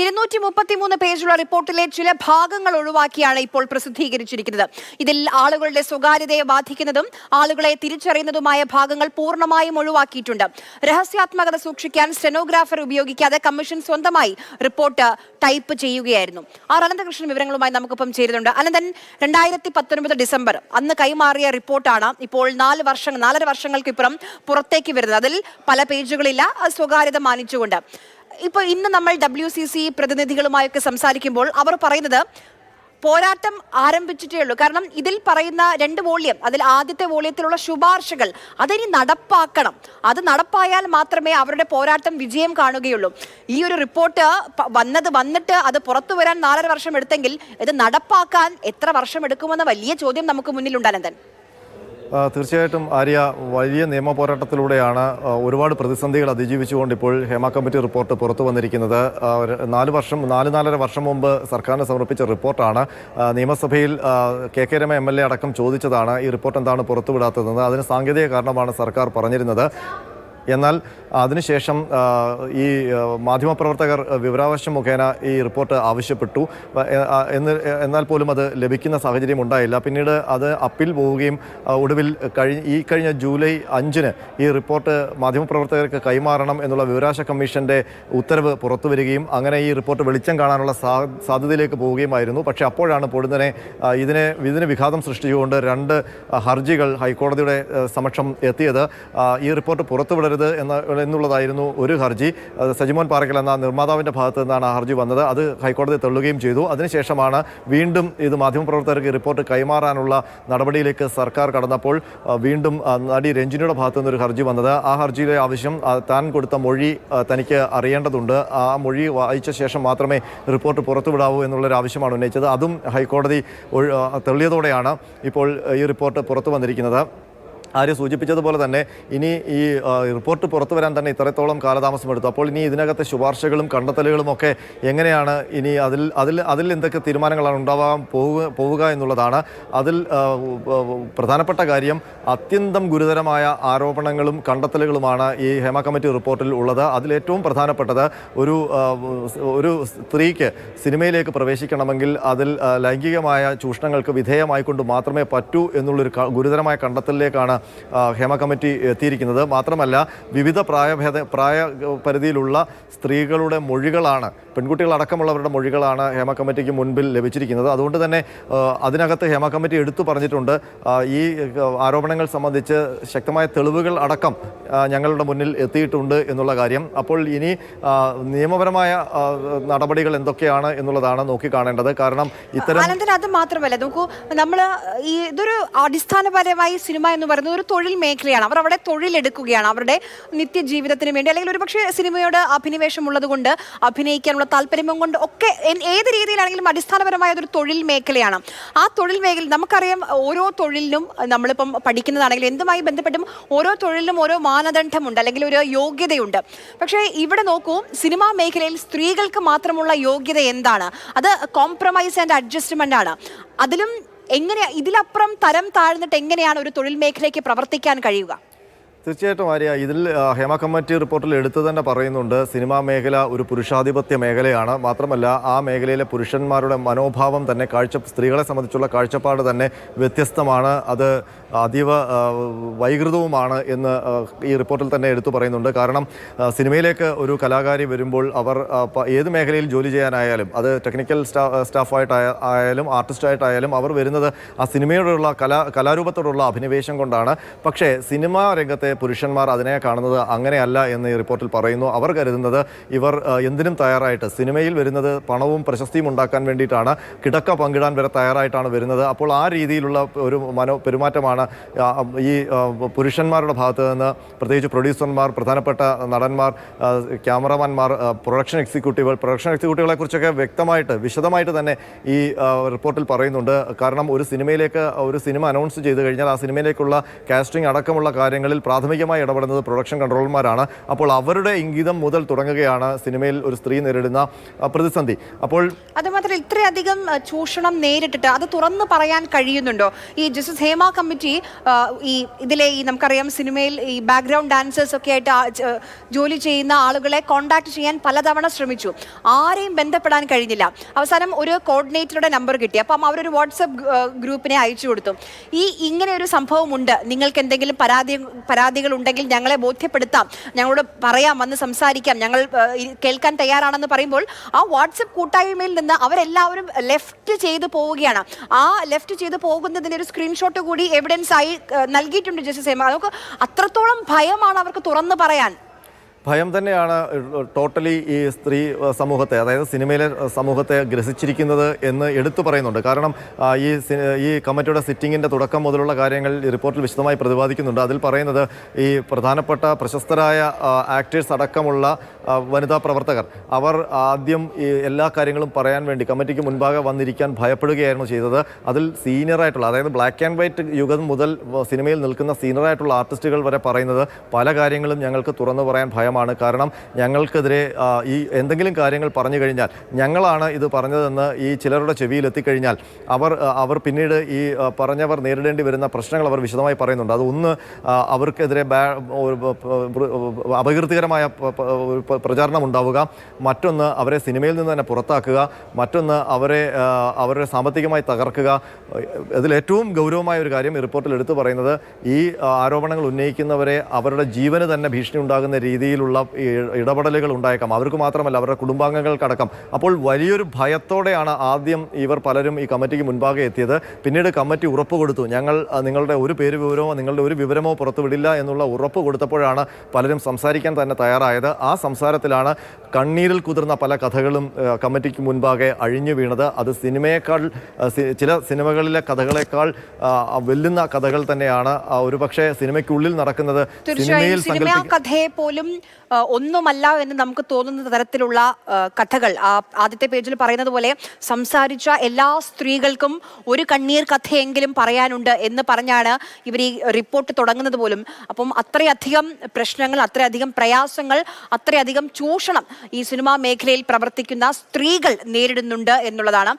ഇരുന്നൂറ്റി മുപ്പത്തിമൂന്ന് പേജുള്ള റിപ്പോർട്ടിലെ ചില ഭാഗങ്ങൾ ഒഴിവാക്കിയാണ് ഇപ്പോൾ പ്രസിദ്ധീകരിച്ചിരിക്കുന്നത്. ഇതിൽ ആളുകളുടെ സ്വകാര്യതയെ ബാധിക്കുന്നതും ആളുകളെ തിരിച്ചറിയുന്നതുമായ ഭാഗങ്ങൾ പൂർണമായും ഒഴിവാക്കിയിട്ടുണ്ട്. രഹസ്യാത്മകത സൂക്ഷിക്കാൻ സ്റ്റെനോഗ്രാഫർ ഉപയോഗിക്കാതെ കമ്മീഷൻ സ്വന്തമായി റിപ്പോർട്ട് ടൈപ്പ് ചെയ്യുകയായിരുന്നു. ആർ അനന്തകൃഷ്ണൻ വിവരങ്ങളുമായി നമുക്കിപ്പം ചേരുന്നുണ്ട്. അനന്തൻ രണ്ടായിരത്തി പത്തൊൻപത് ഡിസംബർ. അന്ന് കൈമാറിയ റിപ്പോർട്ടാണ് ഇപ്പോൾ നാല് വർഷം നാലര വർഷങ്ങൾക്കിപ്പുറം പുറത്തേക്ക് വരുന്നത്. അതിൽ പല പേജുകളില്ല സ്വകാര്യത മാനിച്ചുകൊണ്ട്. ഇപ്പോൾ ഇന്ന് നമ്മൾ ഡബ്ല്യു സി സി പ്രതിനിധികളുമായൊക്കെ സംസാരിക്കുമ്പോൾ അവർ പറയുന്നത് പോരാട്ടം ആരംഭിച്ചിട്ടേ ഉള്ളൂ. കാരണം ഇതിൽ പറയുന്ന രണ്ട് വോളിയം അതിൽ ആദ്യത്തെ വോളിയത്തിലുള്ള ശുപാർശകൾ അതിനി നടപ്പാക്കണം. അത് നടപ്പായാൽ മാത്രമേ അവരുടെ പോരാട്ടം വിജയം കാണുകയുള്ളൂ. ഈ ഒരു റിപ്പോർട്ട് വന്നത് വന്നിട്ട് അത് പുറത്തു വരാൻ നാലര വർഷം എടുത്തെങ്കിൽ ഇത് നടപ്പാക്കാൻ എത്ര വർഷം എടുക്കുമെന്ന വലിയ ചോദ്യം നമുക്ക് മുന്നിലുണ്ട് അനന്തൻ. ആ, തീർച്ചയായിട്ടും ആര്യ വലിയ നിയമ പോരാട്ടത്തിലൂടെയാണ് ഒരുപാട് പ്രതിസന്ധികൾ അതിജീവിച്ചുകൊണ്ട് ഇപ്പോൾ ഹേമ കമ്മിറ്റി റിപ്പോർട്ട് പുറത്തു വന്നിരിക്കുന്നത്. നാല് വർഷം നാല് നാലര വർഷം മുമ്പ് സർക്കാരിന് സമർപ്പിച്ച റിപ്പോർട്ടാണ്. നിയമസഭയിൽ K K Rama M L A അടക്കം ചോദിച്ചതാണ് ഈ റിപ്പോർട്ട് എന്താണ് പുറത്തുവിടാത്തതെന്ന്. അതിന് സാങ്കേതിക കാരണമാണ് സർക്കാർ പറഞ്ഞിരുന്നത്. എന്നാൽ അതിനുശേഷം ഈ മാധ്യമപ്രവർത്തകർ വിവരാവശ്യം മുഖേന ഈ റിപ്പോർട്ട് ആവശ്യപ്പെട്ടു. എന്ന് എന്നാൽ പോലും അത് ലഭിക്കുന്ന സാഹചര്യം ഉണ്ടായില്ല. പിന്നീട് അത് അപ്പീൽ പോവുകയും ഒടുവിൽ കഴിഞ്ഞ ഈ കഴിഞ്ഞ ജൂലൈ അഞ്ചിന് ഈ റിപ്പോർട്ട് മാധ്യമപ്രവർത്തകർക്ക് കൈമാറണം എന്നുള്ള വിവരാവകാശ കമ്മീഷന്റെ ഉത്തരവ് പുറത്തു വരികയും അങ്ങനെ ഈ റിപ്പോർട്ട് വെളിച്ചം കാണാനുള്ള സാധ്യതയിലേക്ക് പോവുകയുമായിരുന്നു. പക്ഷേ അപ്പോഴാണ് പൊടുന്നനെ ഇതിനെ ഇതിന് വിഘാതം സൃഷ്ടിച്ചുകൊണ്ട് രണ്ട് ഹർജികൾ ഹൈക്കോടതിയുടെ സമക്ഷം എത്തിയത്. ഈ റിപ്പോർട്ട് പുറത്തുവിടരുത് എന്ന എന്നുള്ളതായിരുന്നു ഒരു ഹർജി. സജിമോൻ പാറക്കൽ എന്ന നിർമ്മാതാവിന്റെ ഭാഗത്ത് നിന്നാണ് ഹർജി വന്നത്. അത് ഹൈക്കോടതി തള്ളുകയും ചെയ്തു. അതിനുശേഷമാണ് വീണ്ടും ഇത് മാധ്യമപ്രവർത്തകർക്ക് റിപ്പോർട്ട് കൈമാറാനുള്ള നടപടിയിലേക്ക് സർക്കാർ കടന്നപ്പോൾ വീണ്ടും നടി രഞ്ജിനിയുടെ ഭാഗത്തു നിന്നൊരു ഹർജി വന്നത്. ആ ഹർജിയിലെ ആവശ്യം താൻ കൊടുത്ത മൊഴി തനിക്ക് അറിയേണ്ടതുണ്ട്. ആ മൊഴി വായിച്ച ശേഷം മാത്രമേ റിപ്പോർട്ട് പുറത്തുവിടാവൂ എന്നുള്ളൊരു ആവശ്യമാണ് ഉന്നയിച്ചത്. അതും ഹൈക്കോടതി തള്ളിയതോടെയാണ് ഇപ്പോൾ ഈ റിപ്പോർട്ട് പുറത്തു വന്നിരിക്കുന്നത്. ആര്യ സൂചിപ്പിച്ചതുപോലെ തന്നെ ഇനി ഈ റിപ്പോർട്ട് പുറത്തു വരാൻ തന്നെ ഇത്രത്തോളം കാലതാമസം എടുത്തു. അപ്പോൾ ഇനി ഇതിനകത്തെ ശുപാർശകളും കണ്ടെത്തലുകളും ഒക്കെ എങ്ങനെയാണ് ഇനി അതിൽ അതിൽ അതിൽ എന്തൊക്കെ തീരുമാനങ്ങളാണ് ഉണ്ടാവാൻ പോവുക പോവുക എന്നുള്ളതാണ്. അതിൽ പ്രധാനപ്പെട്ട കാര്യം അത്യന്തം ഗുരുതരമായ ആരോപണങ്ങളും കണ്ടെത്തലുകളുമാണ് ഈ ഹേമ കമ്മിറ്റി റിപ്പോർട്ടിൽ ഉള്ളത്. അതിലേറ്റവും പ്രധാനപ്പെട്ടത് ഒരു ഒരു സ്ത്രീക്ക് സിനിമയിലേക്ക് പ്രവേശിക്കണമെങ്കിൽ അതിൽ ലൈംഗികമായ ചൂഷണങ്ങൾക്ക് വിധേയമായിക്കൊണ്ട് മാത്രമേ പറ്റൂ എന്നുള്ളൊരു ഗുരുതരമായ കണ്ടെത്തലിലേക്കാണ് ഹേമ കമ്മിറ്റി എത്തിയിരിക്കുന്നത്. മാത്രമല്ല വിവിധ പ്രായഭേദ പ്രായ പരിധിയിലുള്ള സ്ത്രീകളുടെ മൊഴികളാണ് പെൺകുട്ടികളടക്കമുള്ളവരുടെ മൊഴികളാണ് ഹേമ കമ്മിറ്റിക്ക് മുൻപിൽ ലഭിച്ചിരിക്കുന്നത്. അതുകൊണ്ട് തന്നെ അതിനകത്ത് ഹേമ കമ്മിറ്റി എടുത്തു പറഞ്ഞിട്ടുണ്ട്. ഈ ആരോപണങ്ങൾ സംബന്ധിച്ച് ശക്തമായ തെളിവുകൾ അടക്കം ഞങ്ങളുടെ മുന്നിൽ എത്തിയിട്ടുണ്ട് എന്നുള്ള കാര്യം. അപ്പോൾ ഇനി നിയമപരമായ നടപടികൾ എന്തൊക്കെയാണ് എന്നുള്ളതാണ് നോക്കി കാണേണ്ടത്. കാരണം ഇത്തരം അത് മാത്രമല്ല നോക്കൂ നമ്മൾ ഇതൊരു അടിസ്ഥാനപരമായി സിനിമ എന്ന് പറയുന്നത് ഒരു തൊഴിൽ മേഖലയാണ്. അവർ അവിടെ തൊഴിലെടുക്കുകയാണ്. അവരുടെ നിത്യജീവിതത്തിന് വേണ്ടി അല്ലെങ്കിൽ ഒരുപക്ഷെ സിനിമയോട് അഭിനിവേശം ഉള്ളത് കൊണ്ട് അഭിനയിക്കാനുള്ള താല്പര്യം കൊണ്ട് ഒക്കെ ഏത് രീതിയിലാണെങ്കിലും അടിസ്ഥാനപരമായ ഒരു തൊഴിൽ മേഖലയാണ്. ആ തൊഴിൽ മേഖല നമുക്കറിയാം ഓരോ തൊഴിലിനും നമ്മളിപ്പം പഠിക്കുന്നതാണെങ്കിലും എന്തുമായി ബന്ധപ്പെട്ടും ഓരോ തൊഴിലിനും ഓരോ മാനദണ്ഡമുണ്ട് അല്ലെങ്കിൽ ഒരു യോഗ്യതയുണ്ട്. പക്ഷേ ഇവിടെ നോക്കൂ സിനിമാ മേഖലയിൽ സ്ത്രീകൾക്ക് മാത്രമുള്ള യോഗ്യത എന്താണ്? അത് കോംപ്രമൈസ് ആൻഡ് അഡ്ജസ്റ്റ്മെന്റ് ആണ്. അതിലും എങ്ങനെ ഇതിലപ്പുറം തരം താഴ്ന്നിട്ട് എങ്ങനെയാണ് ഒരു തൊഴിൽ മേഖലയ്ക്ക് പ്രവർത്തിക്കാൻ കഴിയുക? തീർച്ചയായിട്ടും ആര്യ ഇതിൽ ഹേമ കമ്മിറ്റി റിപ്പോർട്ടിൽ എടുത്തു തന്നെ പറയുന്നുണ്ട് സിനിമാ മേഖല ഒരു പുരുഷാധിപത്യ മേഖലയാണ്. മാത്രമല്ല ആ മേഖലയിലെ പുരുഷന്മാരുടെ മനോഭാവം തന്നെ കാഴ്ച സ്ത്രീകളെ സംബന്ധിച്ചുള്ള കാഴ്ചപ്പാട് തന്നെ വ്യത്യസ്തമാണ്. അത് അതീവ വൈകൃതവുമാണ് എന്ന് ഈ റിപ്പോർട്ടിൽ തന്നെ എടുത്തു പറയുന്നുണ്ട്. കാരണം സിനിമയിലേക്ക് ഒരു കലാകാരി വരുമ്പോൾ അവർ ഏത് മേഖലയിൽ ജോലി ചെയ്യാനായാലും അത് ടെക്നിക്കൽ സ്റ്റാ സ്റ്റാഫായിട്ട് ആയാലും ആർട്ടിസ്റ്റായിട്ടായാലും അവർ വരുന്നത് ആ സിനിമയോടുള്ള കലാ കലാരൂപത്തോടുള്ള അഭിനിവേശം കൊണ്ടാണ്. പക്ഷേ സിനിമാ രംഗത്തെ പുരുഷന്മാർ അതിനെ കാണുന്നത് അങ്ങനെയല്ല എന്ന് ഈ റിപ്പോർട്ടിൽ പറയുന്നു. അവർ കരുതുന്നത് ഇവർ എന്തിനും തയ്യാറായിട്ട് സിനിമയിൽ വരുന്നത് പണവും പ്രശസ്തിയും ഉണ്ടാക്കാൻ വേണ്ടിയിട്ടാണ് കിടക്ക പങ്കിടാൻ വരെ തയ്യാറായിട്ടാണ് വരുന്നത്. അപ്പോൾ ആ രീതിയിലുള്ള ഒരു മനോ പെരുമാറ്റമാണ് ആ, ഈ പുരുഷന്മാരുടെ ഭാഗത്ത് നിന്ന് പ്രത്യേകിച്ച് പ്രൊഡ്യൂസർമാർ പ്രധാനപ്പെട്ട നടന്മാർ ക്യാമറമാൻമാർ പ്രൊഡക്ഷൻ എക്സിക്യൂട്ടീവുകൾ പ്രൊഡക്ഷൻ എക്സിക്യൂട്ടീവുകളെ കുറിച്ചൊക്കെ വ്യക്തമായിട്ട് വിശദമായിട്ട് തന്നെ ഈ റിപ്പോർട്ടിൽ പറയുന്നുണ്ട്. കാരണം ഒരു സിനിമയിലേക്ക് ഒരു സിനിമ അനൗൺസ് ചെയ്ത് കഴിഞ്ഞാൽ ആ സിനിമയിലേക്കുള്ള കാസ്റ്റിംഗ് അടക്കമുള്ള കാര്യങ്ങളിൽ പ്രാഥമികമായി ഇടപെടുന്നത് പ്രൊഡക്ഷൻ കൺട്രോളർമാരാണ്. അപ്പോൾ അവരുടെ ഇംഗിതം മുതൽ തുടങ്ങുകയാണ് സിനിമയിൽ ഒരു സ്ത്രീ നേരിടുന്ന പ്രതിസന്ധി. അപ്പോൾ ഇത്രയധികം ചൂഷണം നേരിട്ടിട്ട് അത് തുറന്നു പറയാൻ കഴിയുന്നുണ്ടോ? ഈ ജസ്റ്റിസ് ഹേമ കമ്മിറ്റി ഈ ഇതിലെ ഈ നമുക്കറിയാം സിനിമയിൽ ഈ ബാക്ക്ഗ്രൗണ്ട് ഡാൻസേഴ്സ് ഒക്കെ ആയിട്ട് ജോലി ചെയ്യുന്ന ആളുകളെ കോണ്ടാക്ട് ചെയ്യാൻ പലതവണ ശ്രമിച്ചു. ആരെയും ബന്ധപ്പെടാൻ കഴിഞ്ഞില്ല. അവസാനം ഒരു കോർഡിനേറ്ററുടെ നമ്പർ കിട്ടി. അപ്പം അവരൊരു വാട്സപ്പ് ഗ്രൂപ്പിനെ അയച്ചു കൊടുത്തു. ഈ ഇങ്ങനെ ഒരു സംഭവമുണ്ട്. നിങ്ങൾക്ക് എന്തെങ്കിലും പരാതി പരാതികൾ ഉണ്ടെങ്കിൽ ഞങ്ങളെ ബോധ്യപ്പെടുത്താം. ഞങ്ങളോട് പറയാം വന്ന് സംസാരിക്കാം. ഞങ്ങൾ കേൾക്കാൻ തയ്യാറാണെന്ന് പറയുമ്പോൾ ആ വാട്സപ്പ് കൂട്ടായ്മയിൽ നിന്ന് അവരെല്ലാവരും ലെഫ്റ്റ് ചെയ്ത് പോവുകയാണ്. ആ ലെഫ്റ്റ് ചെയ്ത് പോകുന്നതിന്റെ ഒരു സ്ക്രീൻഷോട്ട് കൂടി എവിഡൻസ് ആയി നൽകിയിട്ടുണ്ട് ജസ്റ്റിസ് ഹേമ. അതൊക്കെ അത്രത്തോളം ഭയമാണ് അവർക്ക് തുറന്നു പറയാൻ. ഭയം തന്നെയാണ് ടോട്ടലി ഈ സ്ത്രീ സമൂഹത്തെ അതായത് സിനിമയിലെ സമൂഹത്തെ ഗ്രസിച്ചിരിക്കുന്നത് എന്ന് എടുത്തു പറയുന്നുണ്ട്. കാരണം ഈ ഈ കമ്മിറ്റിയുടെ സിറ്റിങ്ങിന്റെ തുടക്കം മുതലുള്ള കാര്യങ്ങൾ റിപ്പോർട്ടിൽ വിശദമായി പ്രതിപാദിക്കുന്നുണ്ട്. അതിൽ പറയുന്നത് ഈ പ്രധാനപ്പെട്ട പ്രശസ്തരായ ആക്ടേഴ്സ് അടക്കമുള്ള വനിതാ പ്രവർത്തകർ അവർ ആദ്യം ഈ എല്ലാ കാര്യങ്ങളും പറയാൻ വേണ്ടി കമ്മിറ്റിക്ക് മുൻപാകെ വന്നിരിക്കാൻ ഭയപ്പെടുകയായിരുന്നു ചെയ്തത്. അതിൽ സീനിയറായിട്ടുള്ള അതായത് ബ്ലാക്ക് ആൻഡ് വൈറ്റ് യുഗം മുതൽ സിനിമയിൽ നിൽക്കുന്ന സീനിയറായിട്ടുള്ള ആർട്ടിസ്റ്റുകൾ വരെ പറയുന്നത് പല കാര്യങ്ങളും ഞങ്ങൾക്ക് തുറന്നു പറയാൻ ഭയമാണ്. കാരണം ഞങ്ങൾക്കെതിരെ ഈ എന്തെങ്കിലും കാര്യങ്ങൾ പറഞ്ഞു കഴിഞ്ഞാൽ ഞങ്ങളാണ് ഇത് പറഞ്ഞതെന്ന് ഈ ചിലരുടെ ചെവിയിൽ എത്തിക്കഴിഞ്ഞാൽ അവർ അവർ പിന്നീട് ഈ പറഞ്ഞവർ നേരിടേണ്ടി വരുന്ന പ്രശ്നങ്ങൾ അവർ വിശദമായി പറയുന്നുണ്ട്. അത് ഒന്ന് അവർക്കെതിരെ അപകീർത്തികരമായ പ്രചാരണം ഉണ്ടാവുക. മറ്റൊന്ന് അവരെ സിനിമയിൽ നിന്ന് തന്നെ പുറത്താക്കുക. മറ്റൊന്ന് അവരെ അവരുടെ അവരെ സാമ്പത്തികമായി തകർക്കുക. ഇതിലേറ്റവും ഗൗരവമായ ഒരു കാര്യം റിപ്പോർട്ടിൽ എടുത്തു പറയുന്നത് ഈ ആരോപണങ്ങൾ ഉന്നയിക്കുന്നവരെ അവരുടെ ജീവന് തന്നെ ഭീഷണി ഉണ്ടാകുന്ന രീതിയിലുള്ള ഈ ഇടപെടലുകൾ ഉണ്ടായേക്കാം. അവർക്ക് മാത്രമല്ല അവരുടെ കുടുംബാംഗങ്ങൾക്കടക്കം. അപ്പോൾ വലിയൊരു ഭയത്തോടെയാണ് ആദ്യം ഇവർ പലരും ഈ കമ്മിറ്റിക്ക് മുൻപാകെ എത്തിയത്. പിന്നീട് കമ്മിറ്റി ഉറപ്പ് കൊടുത്തു. ഞങ്ങൾ നിങ്ങളുടെ ഒരു പേര് വിവരമോ നിങ്ങളുടെ ഒരു വിവരമോ പുറത്തുവിടില്ല എന്നുള്ള ഉറപ്പ് കൊടുത്തപ്പോഴാണ് പലരും സംസാരിക്കാൻ തന്നെ തയ്യാറായത്. ആ സംസാരത്തിലാണ് കണ്ണീരിൽ കുതിർന്ന പല കഥകളും കമ്മിറ്റിക്ക് മുൻപാകെ അഴിഞ്ഞു വീണത്. അത് സിനിമയേക്കാൾ ചില സിനിമകളിലെ കഥകളെക്കാൾ വെല്ലുന്ന കഥകൾ തന്നെയാണ്. ഒരുപക്ഷെ സിനിമയ്ക്കുള്ളിൽ നടക്കുന്നത് സിനിമയിൽ കഥയെ പോലും ഒന്നുമല്ല എന്ന് നമുക്ക് തോന്നുന്ന തരത്തിലുള്ള കഥകൾ. ആദ്യത്തെ പേജിൽ പറയുന്നത് പോലെ സംസാരിച്ച എല്ലാ സ്ത്രീകൾക്കും ഒരു കണ്ണീർ കഥയെങ്കിലും പറയാനുണ്ട് എന്ന് പറഞ്ഞാണ് ഇവർ ഈ റിപ്പോർട്ട് തുടങ്ങുന്നത് പോലും. അപ്പം അത്രയധികം പ്രശ്നങ്ങൾ അത്രയധികം പ്രയാസങ്ങൾ അത്രയധികം ചൂഷണം ഈ സിനിമാ മേഖലയിൽ പ്രവർത്തിക്കുന്ന സ്ത്രീകൾ നേരിടുന്നുണ്ട് എന്നുള്ളതാണ്.